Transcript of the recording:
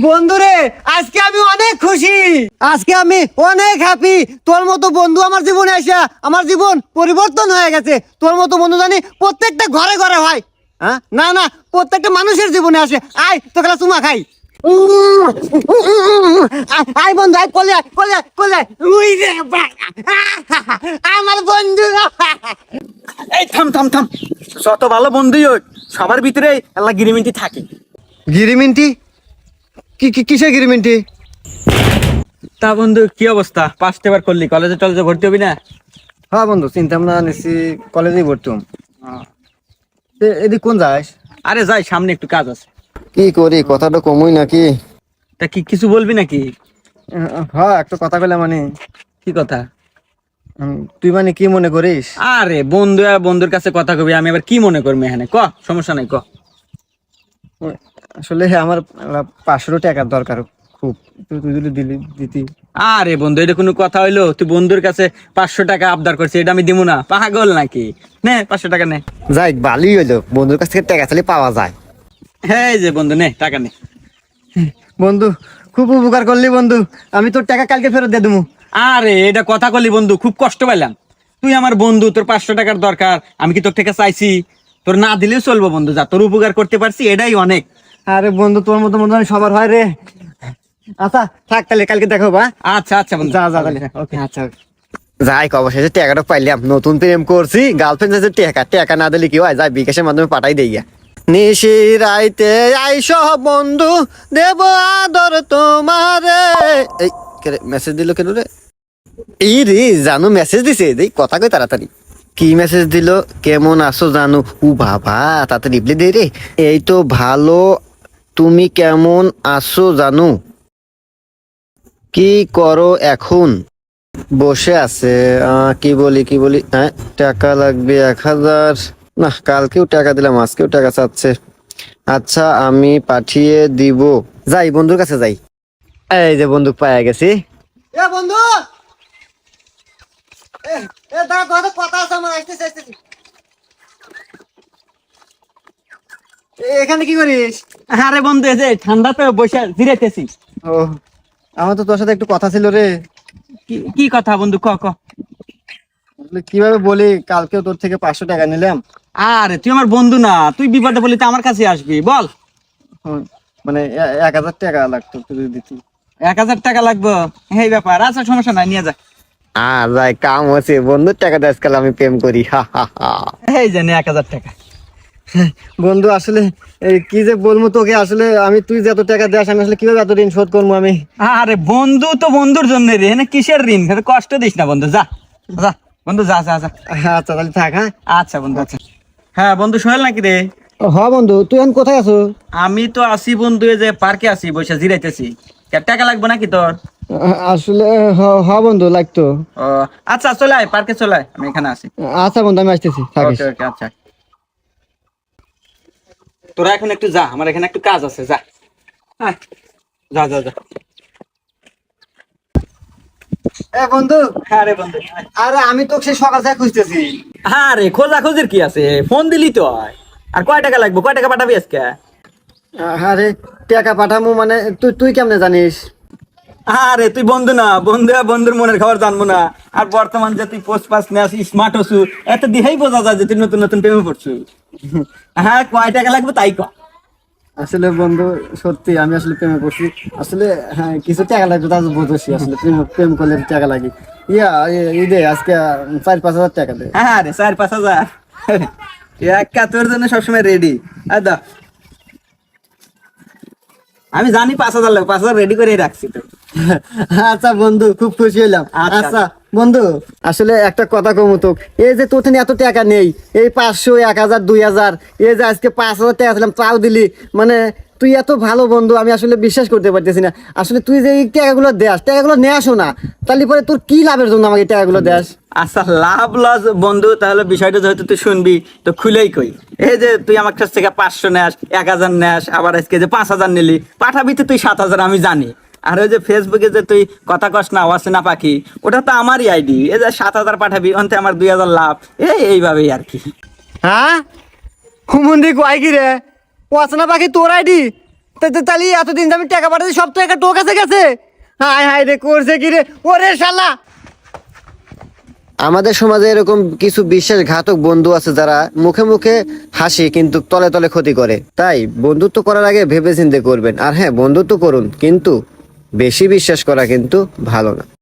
বন্ধুরে আজকে আমি অনেক খুশি। আজকে আমি অনেক হ্যাপি তোর মতো বন্ধু আমার জীবনে আসা আমার জীবন পরিবর্তন হয়ে গেছে। তোর মতো বন্ধু জানি প্রত্যেকটা ঘরে ঘরে হয়। হ্যাঁ? না না প্রত্যেকটা মানুষের জীবনে আসে। আয় তো খেলা চুমা খাই। আয় বন্ধু আয় কোলে আয়, কোলে আয়, কোলে আয়। উই রে আমার বন্ধু। এই থাম থাম থাম। যত ভালো বন্ধুই হোক সবার ভিতরে আল্লাহ গিরিমিনটি থাকে। গিরিমিনটি কি কি কিসের গিরিমিনটি? তা বন্ধু কি অবস্থা? পাঁচটা বার করলি কলেজে টলেজে ভর্তি হবি না? হ্যাঁ বন্ধু চিন্তা ভাবনা নিচ্ছি কলেজেই ভর্তি হম। এদিক কোন যাস আরে যাই সামনে একটু কাজ আছে। কি করি কথাটা কমই নাকি? তা কি কিছু বলবি নাকি? হ্যাঁ একটা কথা কইলে মানে। কি কথা? তুই মানে কি মনে করিস? আরে বন্ধু আর বন্ধুর কাছে কথা কবি আমি আবার কি মনে করব এখানে? ক সমস্যা নাই ক। আসলে আমার পাঁচশো টাকার দরকার খুব। তুই তুই যদি দিলি দিতি। আরে বন্ধু এটা কোনো কথা হইল? তুই বন্ধুর কাছে পাঁচশো টাকা আবদার করছিস এটা আমি দিব না। পাগল নাকি? নে পাঁচশো টাকা নে। যাই বালি হইল। বন্ধুর কাছ থেকে টাকা চালি পাওয়া যায়। হ্যাঁ যে বন্ধু নে টাকা নে। বন্ধু খুব উপকার করলি বন্ধু। আমি তোর টাকা কালকে ফেরত দিয়ে দেবো আরে এটা কথা কলি বন্ধু খুব কষ্ট পাইলাম। তুই আমার বন্ধু তোর পাঁচশো টাকার দরকার আমি কি তোর থেকে চাইছি? তোর না দিলেও চলবো বন্ধু যা তোর উপকার করতে পারছি এটাই অনেক। আরে বন্ধু তোর মতো আমি সবার হয় রে। আচ্ছা থাক তাহলে কালকে দেখো বা আচ্ছা আচ্ছা বন্ধু। যা যা তাহলে। ওকে। আচ্ছা যাই অবশেষে টাকাটা পাইলাম। নতুন প্রেম করছি গার্লফ্রেন্ড আছে টাকা। টাকা না দিলে কি হয়? যাই বিকাশের মাধ্যমে পাঠাই দেই গিয়া। নিশি রাইতে আইস বন্ধু দেব আদর তোমারে। এই মেসেজ দিল কেন রে? এই রে জানু মেসেজ দিছে। দেই কথা কই তাড়াতাড়ি। কি মেসেজ দিল? কেমন আছো জানু? ও বাবা তাতে রিপ্লাই দে রে। এই তো ভালো তুমি কেমন আছো জানু? কি করো এখন? বসে আছে। কি বলি কি বলি? হ্যাঁ টাকা লাগবে এক হাজার। না, কালকেও টাকা দিলাম, আজকেও টাকা চাচ্ছে। আচ্ছা আমি পাঠিয়ে দিব। যাই, বন্ধুর কাছে যাই। এই যে বন্ধু পাওয়া গেছি। বন্ধু! কথা আছে, আমার আসতেছি আসতেছি এ, এখানে কি করিস? আরে বন্ধু এই যে ঠান্ডাতে বসে জিরাইতেছি। ও আমার তো তোর সাথে একটু কথা ছিল রে। কি- কি কথা বন্ধু ক ক। কীভাবে বলি কালকেও তোর থেকে পাঁচশো টাকা নিলাম। আরে তুই আমার বন্ধু না তুই বিপদে বলি তো আমার কাছে আসবি বল। হুম, মানে এক হাজার টাকা লাগতো তুই দিতি। এক হাজার টাকা লাগবে? এই ব্যাপার আচ্ছা সমস্যা নাই নিয়ে যা। আর যাই কাম হচ্ছে বন্ধুর টাকা দিয়ে আজকাল আমি প্রেম করি হা হা হা। এই যে নে এক হাজার টাকা। বন্ধু আসলে কি যে বলব তোকে আসলে আমি তুই যে এত টাকা দেস আমি আসলে কীভাবে এত ঋণ শোধ করব আমি? আরে বন্ধু তো বন্ধুর জন্য রে এখানে কিসের ঋণ? কষ্ট দিস না বন্ধু যা যা বন্ধু যা যা যা। আচ্ছা তাহলে থাক হ্যাঁ? আচ্ছা বন্ধু আচ্ছা। হ্যাঁ বন্ধু সোহেল নাকি রে? হ বন্ধু তুই এখন কোথায় আছো? আমি তো আসি বন্ধু এই যে পার্কে আসি বসে জিরাইতেছি। টাকা লাগবে নাকি তোর? আসলে হ বন্ধু লাগতো। আচ্ছা চলে আয় পার্কে চলে আয় আমি এখানে আসি আচ্ছা বন্ধু আমি আসতেছি ওকে ওকে আচ্ছা। তোরা এখন একটু যা আমার এখানে একটু কাজ আছে যা। আয়, যা যা যা। এ বন্ধু হ্যাঁ বন্ধু আরে আমি সেই সকাল থেকে খুঁজতেছি। আরে খোঁজা খোঁজির কি আছে? ফোন দিলি তো আর কয় টাকা লাগবে? কয় টাকা পাঠাবি আজকে? আরে টাকা পাঠামু মানে তুই তুই কেমনে জানিস? আরে তুই বন্ধু না বন্ধু বন্ধুর মনের খবর জানব না। আর বর্তমান যে তুই পোস্ট পাস নিয়ে আসিস স্মার্ট হসু এত দিহেই বোঝা যায় যে তুই নতুন নতুন প্রেমে পড়ছু। হ্যাঁ কয় টাকা লাগবে তাই কয়। আসলে বন্ধু সত্যি আমি আসলে প্রেমে পড়ছি। আসলে হ্যাঁ কিছু টাকা লাগবে তা বুঝেছি আসলে প্রেম প্রেম করলে টাকা লাগে। ইয়া এ- এই দে আজকে চার পাঁচ হাজার টাকা দে। হ্যাঁ রে চার পাঁচ হাজার। একা তোর জন্য সবসময় রেডি আর আমি জানি পাঁচ হাজার লাগবে পাঁচ হাজার রেডি করে রাখছি তো। আচ্ছা বন্ধু খুব খুশি হইলাম। আচ্ছা। আচ্ছা বন্ধু আসলে একটা কথা কম তো এই যে তোর এত টাকা নেই এই পাঁচশো এক হাজার দুই হাজার এই যে আজকে পাঁচ হাজার টাকা দিলাম তাও দিলি। মানে তুই এত ভালো বন্ধু আমি আসলে বিশ্বাস করতে পারতেছি না। আসলে তুই যে এই টাকাগুলো দেস টাকাগুলো নিয়ে আসো না। তাহলে পরে তোর কি লাভের জন্য আমাকে টাকাগুলো দেস? আচ্ছা লাভ লস বন্ধু তাহলে বিষয়টা যেহেতু তুই শুনবি তো খুলেই কই। এই যে তুই আমার কাছ থেকে পাঁচশো নেস এক হাজার নেস আবার আজকে যে পাঁচ হাজার নিলি পাঠাবি তো তুই সাত হাজার আমি জানি। আর ওই যে ফেসবুকে যে তুই কথা কস না অচেনা পাখি ওটা তো আমারই আইডি এই যে সাত হাজার পাঠাবি অন্তে আমার দুই হাজার লাভ। এই এইভাবেই আর কি। হ্যাঁ? হুমন্দি কয় কি রে? পচনা পাখি তোর আইডি? তাহলে এতদিন আমি টাকা পাঠাচ্ছি সব তো একটা টোক কাছে গেছে। হাই হাই রে, করছে কি রে? ওরে শালা! আমাদের সমাজে এরকম কিছু বিশ্বাসঘাতক বন্ধু আছে যারা মুখে মুখে হাসি কিন্তু তলে তলে ক্ষতি করে। তাই বন্ধুত্ব করার আগে ভেবে চিন্তে করবেন। আর হ্যাঁ বন্ধুত্ব করুন, কিন্তু বেশি বিশ্বাস করা কিন্তু ভালো না।